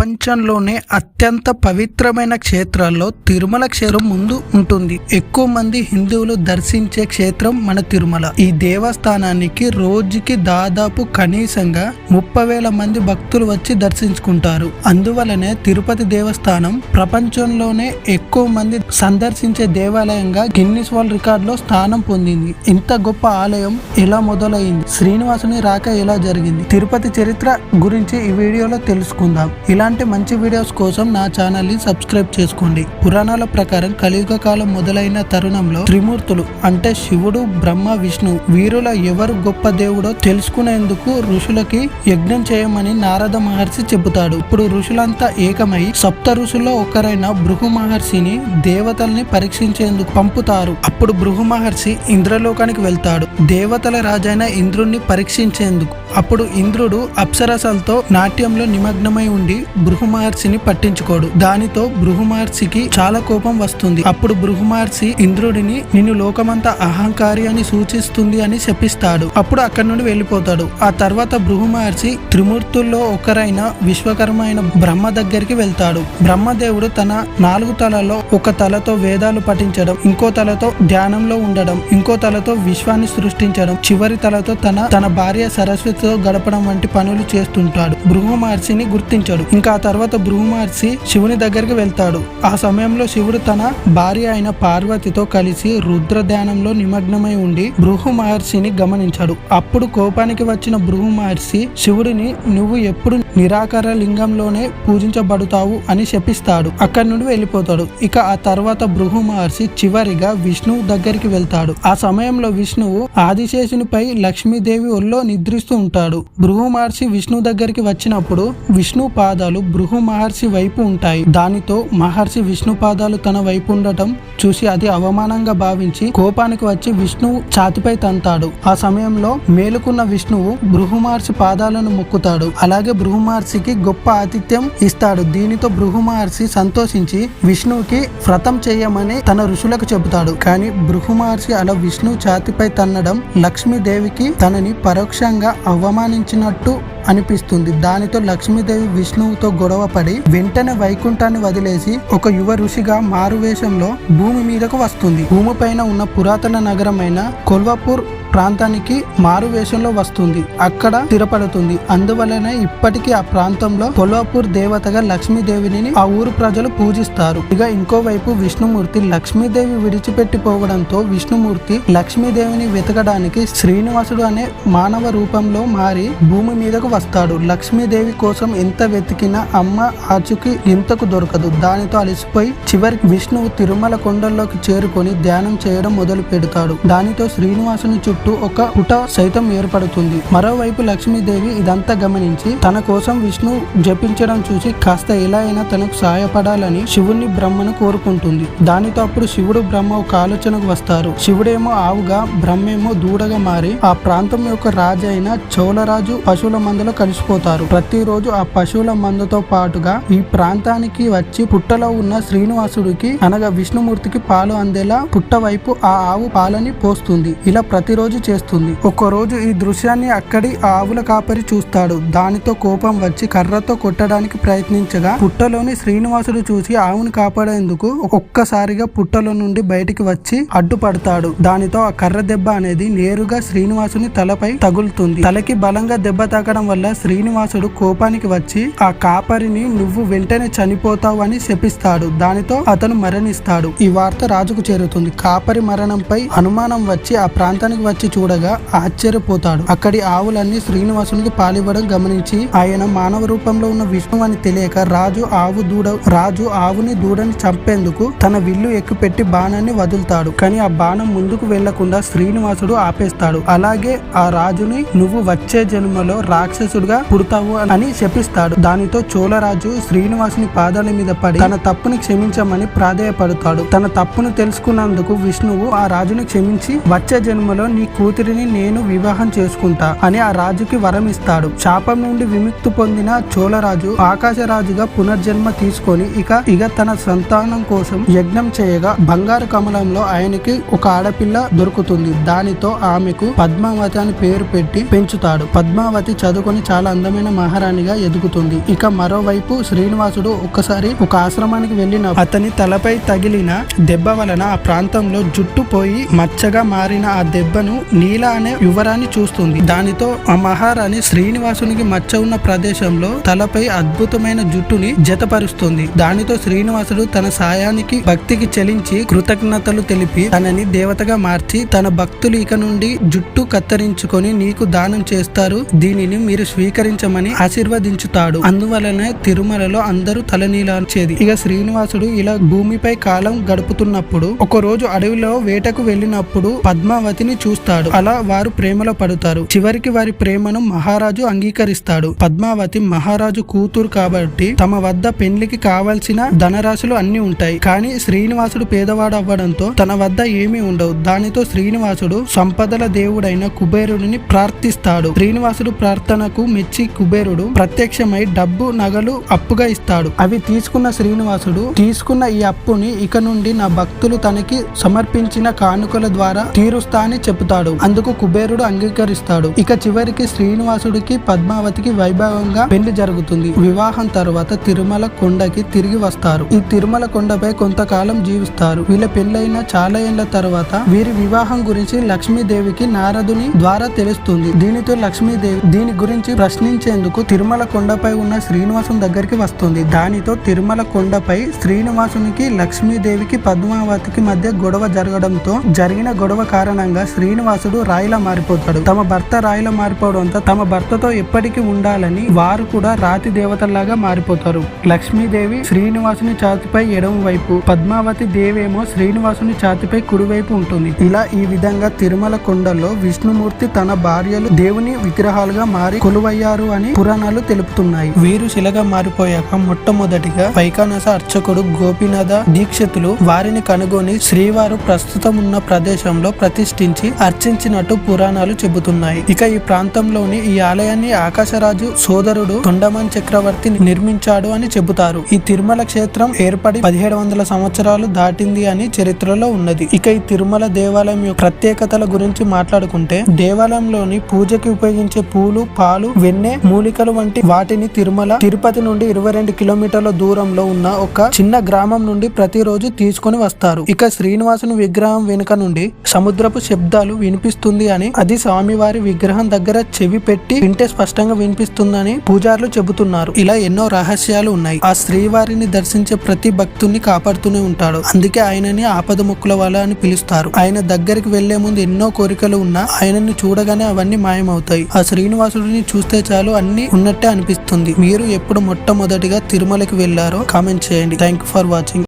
ప్రపంచంలోనే అత్యంత పవిత్రమైన క్షేత్రాల్లో తిరుమల క్షేత్రం ముందు ఉంటుంది. ఎక్కువ మంది హిందువులు దర్శించే క్షేత్రం మన తిరుమల. ఈ దేవస్థానానికి రోజుకి దాదాపు కనీసంగా ముప్పై వేల మంది భక్తులు వచ్చి దర్శించుకుంటారు. అందువలనే తిరుపతి దేవస్థానం ప్రపంచంలోనే ఎక్కువ మంది సందర్శించే దేవాలయంగా గిన్నిస్ వరల్డ్ రికార్డులో స్థానం పొందింది. ఇంత గొప్ప ఆలయం ఎలా మొదలైంది? శ్రీనివాసుని రాక ఎలా జరిగింది? తిరుపతి చరిత్ర గురించి ఈ వీడియోలో తెలుసుకుందాం. ఇలా ఇలాంటి మంచి వీడియోస్ కోసం నా ఛానల్ని సబ్స్క్రైబ్ చేసుకోండి. పురాణాల ప్రకారం కలియుగ కాలం మొదలైన తరుణంలో త్రిమూర్తులు అంటే శివుడు బ్రహ్మ విష్ణు వీరుల ఎవరు గొప్ప దేవుడో తెలుసుకునేందుకు ఋషులకి యజ్ఞం చేయమని నారద మహర్షి చెబుతాడు. ఇప్పుడు ఋషులంతా ఏకమై సప్త ఋషుల్లో ఒకరైన భృగు మహర్షిని దేవతల్ని పరీక్షించేందుకు పంపుతారు. అప్పుడు భృగు మహర్షి ఇంద్రలోకానికి వెళ్తాడు. దేవతల రాజైన ఇంద్రుణ్ణి పరీక్షించేందుకు. అప్పుడు ఇంద్రుడు అప్సరసలతో నాట్యంలో నిమగ్నమై ఉండి బృహుమహర్షిని పట్టించుకోడు. దానితో బృహుమహర్షికి చాలా కోపం వస్తుంది. అప్పుడు భృగు ఇంద్రుడిని నిన్ను లోకమంతా అహంకారి అని సూచిస్తుంది అని శపిస్తాడు. అప్పుడు అక్కడి నుండి వెళ్ళిపోతాడు. ఆ తర్వాత భృగు త్రిమూర్తుల్లో ఒకరైన విశ్వకర్మ అయిన బ్రహ్మ దగ్గరికి వెళ్తాడు. బ్రహ్మదేవుడు తన నాలుగు తలలో ఒక తలతో వేదాలు పఠించడం ఇంకో తలతో ధ్యానంలో ఉండడం ఇంకో తలతో విశ్వాన్ని సృష్టించడం చివరి తలతో తన తన భార్య సరస్వతి తో గడపడం వంటి పనులు చేస్తుంటాడు. భృగు మహర్షిని గుర్తించాడు. ఇంకా ఆ తర్వాత భృగు మహర్షి శివుని దగ్గరికి వెళ్తాడు. ఆ సమయంలో శివుడు తన భార్య అయిన పార్వతితో కలిసి రుద్ర ధ్యానంలో నిమగ్నమై ఉండి భృగు మహర్షిని గమనించాడు. అప్పుడు కోపానికి వచ్చిన భృగు మహర్షి శివుడిని నువ్వు ఎప్పుడు నిరాకార లింగంలోనే పూజించబడుతావు అని శపిస్తాడు. అక్కడి నుండి వెళ్ళిపోతాడు. ఇక ఆ తర్వాత భృగు మహర్షి చివరిగా విష్ణువు దగ్గరికి వెళ్తాడు. ఆ సమయంలో విష్ణువు ఆదిశేషునిపై లక్ష్మీదేవి ఒళ్ళో నిద్రిస్తూ ఉంటాడు. భృగు మహర్షి విష్ణు దగ్గరికి వచ్చినప్పుడు విష్ణు పాదాలు భృగు మహర్షి వైపు ఉంటాయి. దానితో మహర్షి విష్ణు పాదాలు తన వైపు ఉండటం చూసి అది అవమానంగా భావించి కోపానికి వచ్చి విష్ణువు ఛాతిపై తంతాడు. ఆ సమయంలో మేలుకున్న విష్ణువు భృగు మహర్షి పాదాలను మొక్కుతాడు. అలాగే భృగు మహర్షికి గొప్ప ఆతిథ్యం ఇస్తాడు. దీనితో బృహుమహర్షి సంతోషించి విష్ణువుకి వ్రతం చేయమని తన ఋషులకు చెబుతాడు. కానీ బృహుమహర్షి అలా విష్ణు ఛాతిపై తన్నడం లక్ష్మీదేవికి తనని పరోక్షంగా అవమానించినట్టు అనిపిస్తుంది. దానితో లక్ష్మీదేవి విష్ణువుతో గొడవపడి వెంటనే వైకుంఠాన్ని వదిలేసి ఒక యువ ఋషిగా మారువేషంలో భూమి మీదకు వస్తుంది. భూమి పైన ఉన్న పురాతన నగరమైన కొల్వాపూర్ ప్రాంతానికి మారు వేషంలో వస్తుంది. అక్కడ స్థిరపడుతుంది. అందువలనే ఇప్పటికీ ఆ ప్రాంతంలో కొల్వాపూర్ దేవతగా లక్ష్మీదేవిని ఆ ఊరు ప్రజలు పూజిస్తారు. ఇక ఇంకోవైపు విష్ణుమూర్తి లక్ష్మీదేవి విడిచిపెట్టిపోవడంతో విష్ణుమూర్తి లక్ష్మీదేవిని వెతకడానికి శ్రీనివాసుడు అనే మానవ రూపంలో మారి భూమి మీదకు వస్తాడు. లక్ష్మీదేవి కోసం ఎంత వెతికినా అమ్మ ఆచుకి ఇంతకు దొరకదు. దానితో అలసిపోయి చివరికి విష్ణువు తిరుమల కొండల్లోకి చేరుకొని ధ్యానం చేయడం మొదలు పెడతాడు. దానితో శ్రీనివాసుని చుట్టూ ఒక పుట సైతం ఏర్పడుతుంది. మరోవైపు లక్ష్మీదేవి ఇదంతా గమనించి తన కోసం విష్ణు జపించడం చూసి కాస్త ఎలా అయినా తనకు సహాయపడాలని శివుణ్ణి బ్రహ్మను కోరుకుంటుంది. దానితో అప్పుడు శివుడు బ్రహ్మ ఒక ఆలోచనకు వస్తారు. శివుడేమో ఆవుగా బ్రహ్మేమో దూడగా మారి ఆ ప్రాంతం యొక్క రాజైన అయిన చోళరాజు పశువుల మందలో కలిసిపోతారు ప్రతిరోజు ఆ పశువుల మందుతో పాటుగా ఈ ప్రాంతానికి వచ్చి పుట్టలో ఉన్న శ్రీనివాసుడికి అనగా విష్ణుమూర్తికి పాలు అందేలా పుట్ట వైపు ఆ ఆవు పాలని పోస్తుంది. ఇలా ప్రతిరోజు చేస్తుంది. ఒక రోజు ఈ దృశ్యాన్ని అక్కడి ఆవుల కాపరి చూస్తాడు. దానితో కోపం వచ్చి కర్రతో కొట్టడానికి ప్రయత్నించగా పుట్టలోని శ్రీనివాసుడు చూసి ఆవుని కాపాడేందుకు ఒక్కసారిగా పుట్టలో నుండి బయటికి వచ్చి అడ్డుపడతాడు. దానితో ఆ కర్ర దెబ్బ అనేది నేరుగా శ్రీనివాసుని తలపై తగులుతుంది. తలకి బలంగా దెబ్బ తాకడం వల్ల శ్రీనివాసుడు కోపానికి వచ్చి ఆ కాపరిని నువ్వు వెంటనే చనిపోతావు అని శపిస్తాడు. దానితో అతను మరణిస్తాడు. ఈ వార్త రాజుకు చేరుతుంది. కాపరి మరణంపై అనుమానం వచ్చి ఆ ప్రాంతానికి వచ్చి చూడగా ఆశ్చర్యపోతాడు. అక్కడి ఆవులన్నీ శ్రీనివాసునికి పాలివ్వడం గమనించి ఆయన మానవ రూపంలో ఉన్న విష్ణు అని తెలియక రాజు ఆవు దూడ రాజు ఆవుని దూడని చంపేందుకు తన విల్లు ఎక్కుపెట్టి బాణాన్ని వదులుతాడు. కానీ ఆ బాణం ముందుకు వెళ్ళకుండా శ్రీనివాసుడు ఆపేస్తాడు. అలాగే ఆ రాజుని నువ్వు వచ్చే జన్మలో రాక్ష రాక్షసుడుగా పుడతావు అని శపిస్తాడు. దానితో చోళరాజు శ్రీనివాసుని పాదాల మీద పడి తన తప్పుని క్షమించమని ప్రాధేయపడతాడు. తన తప్పును తెలుసుకున్నందుకు విష్ణువు ఆ రాజుని క్షమించి వచ్చే జన్మలో నీ కూతురిని నేను వివాహం చేసుకుంటా అని ఆ రాజుకి వరం ఇస్తాడు శాపం నుండి విముక్తి పొందిన చోళరాజు ఆకాశరాజుగా పునర్జన్మ తీసుకొని ఇక ఇక తన సంతానం కోసం యజ్ఞం చేయగా బంగారు కమలంలో ఆయనకి ఒక ఆడపిల్ల దొరుకుతుంది. దానితో ఆమెకు పద్మావతి అని పేరు పెట్టి పెంచుతాడు. పద్మావతి చదువుకు చదువుకొని చాలా అందమైన మహారాణిగా ఎదుగుతుంది. ఇక మరోవైపు శ్రీనివాసుడు ఒక్కసారి ఒక ఆశ్రమానికి వెళ్ళిన అతని తలపై తగిలిన దెబ్బ వలన ఆ ప్రాంతంలో జుట్టు పోయి మచ్చగా మారిన ఆ దెబ్బను నీల అనే యువరాణి చూస్తుంది. దానితో ఆ మహారాణి శ్రీనివాసునికి మచ్చ ఉన్న ప్రదేశంలో తలపై అద్భుతమైన జుట్టుని జతపరుస్తుంది. దానితో శ్రీనివాసుడు తన సాయానికి భక్తికి చెలించి కృతజ్ఞతలు తెలిపి తనని దేవతగా మార్చి తన భక్తులు ఇక నుండి జుట్టు కత్తిరించుకొని నీకు దానం చేస్తారు. దీనిని మీరు స్వీకరించమని ఆశీర్వదించుతాడు. అందువలనే తిరుమలలో అందరూ తలనీలాంచేది ఇక శ్రీనివాసుడు ఇలా భూమిపై కాలం గడుపుతున్నప్పుడు ఒక రోజు అడవిలో వేటకు వెళ్ళినప్పుడు పద్మావతిని చూస్తాడు. అలా వారు ప్రేమలో పడతారు. చివరికి వారి ప్రేమను మహారాజు అంగీకరిస్తాడు. పద్మావతి మహారాజు కూతురు కాబట్టి తమ వద్ద పెళ్ళికి కావలసిన ధనరాశులు అన్ని ఉంటాయి. కానీ శ్రీనివాసుడు పేదవాడు అవ్వడంతో తన వద్ద ఏమీ ఉండవు. దానితో శ్రీనివాసుడు సంపదల దేవుడైన కుబేరుడిని ప్రార్థిస్తాడు. శ్రీనివాసుడు ప్రార్థన ప్రార్థనకు మెచ్చి కుబేరుడు ప్రత్యక్షమై డబ్బు నగలు అప్పుగా ఇస్తాడు. అవి తీసుకున్న శ్రీనివాసుడు తీసుకున్న ఈ అప్పుని ఇక నుండి నా భక్తులు తనకి సమర్పించిన కానుకల ద్వారా తీరుస్తా అని చెబుతాడు. అందుకు కుబేరుడు అంగీకరిస్తాడు. ఇక చివరికి శ్రీనివాసుడికి పద్మావతికి వైభవంగా పెళ్ళి జరుగుతుంది. వివాహం తర్వాత తిరుమల కొండకి తిరిగి వస్తారు. ఈ తిరుమల కొండపై కొంతకాలం జీవిస్తారు. వీళ్ళ పెళ్ళైన చాలా ఏళ్ళ తర్వాత వీరి వివాహం గురించి లక్ష్మీదేవికి నారదుని ద్వారా తెలుస్తుంది. దీనితో లక్ష్మీదేవి దీని గురించి ప్రశ్నించేందుకు తిరుమల కొండపై ఉన్న శ్రీనివాసం దగ్గరికి వస్తుంది. దానితో తిరుమల కొండపై శ్రీనివాసునికి లక్ష్మీదేవికి పద్మావతికి మధ్య గొడవ జరగడంతో జరిగిన గొడవ కారణంగా శ్రీనివాసుడు రాయిలా మారిపోతాడు. తమ భర్త రాయిలా మారిపోవడంతో తమ భర్తతో ఎప్పటికీ ఉండాలని వారు కూడా రాతి దేవతల్లాగా మారిపోతారు. లక్ష్మీదేవి శ్రీనివాసుని ఛాతిపై ఎడమ వైపు పద్మావతి దేవేమో శ్రీనివాసుని ఛాతిపై కుడివైపు ఉంటుంది. ఇలా ఈ విధంగా తిరుమల కొండలో విష్ణుమూర్తి తన భార్యలు దేవుని విగ్రహాలుగా మారి కొలువయ్యారు అని పురాణాలు తెలుపుతున్నాయి. వీరు శిలగా మారిపోయాక మొట్టమొదటిగా వైకానస అర్చకుడు గోపీనాథ దీక్షితులు వారిని కనుగొని శ్రీవారు ప్రస్తుతం ఉన్న ప్రదేశంలో ప్రతిష్ఠించి అర్చించినట్టు పురాణాలు చెబుతున్నాయి. ఇక ఈ ప్రాంతంలోని ఈ ఆలయాన్ని ఆకాశరాజు సోదరుడు తొండమాన్ చక్రవర్తి నిర్మించాడు అని చెబుతారు. ఈ తిరుమల క్షేత్రం ఏర్పడి పదిహేడు వందల సంవత్సరాలు దాటింది అని చరిత్రలో ఉన్నది. ఇక ఈ తిరుమల దేవాలయం యొక్క ప్రత్యేకతల గురించి మాట్లాడుకుంటే దేవాలయంలోని పూజకి ఉపయోగించే పూలు పాలు వెన్నె మూలికలు వంటి వాటిని తిరుమల తిరుపతి నుండి ఇరవై రెండు కిలోమీటర్ల దూరంలో ఉన్న ఒక చిన్న గ్రామం నుండి ప్రతిరోజు తీసుకొని వస్తారు. ఇక శ్రీనివాసుని విగ్రహం వెనుక నుండి సముద్రపు శబ్దాలు వినిపిస్తుంది అని అది స్వామివారి విగ్రహం దగ్గర చెవి పెట్టి వింటే స్పష్టంగా వినిపిస్తుందని పూజారులు చెబుతున్నారు. ఇలా ఎన్నో రహస్యాలు ఉన్నాయి. ఆ శ్రీవారిని దర్శించే ప్రతి భక్తుని కాపాడుతూనే ఉంటాడు. అందుకే ఆయనని ఆపద ముక్కుల వల్ల అని పిలుస్తారు. ఆయన దగ్గరికి వెళ్ళే ముందు ఎన్నో కోరికలు ఉన్నా ఆయనని చూడగానే అవన్నీ మాయమవుతాయి. ఆ శ్రీనివాసుడిని చూస్తే చాలు అన్ని ఉన్నట్టే అనిపిస్తుంది. మీరు ఎప్పుడు మొట్టమొదటిగా తిరుమలకి వెళ్ళారో కామెంట్ చేయండి. Thank for watching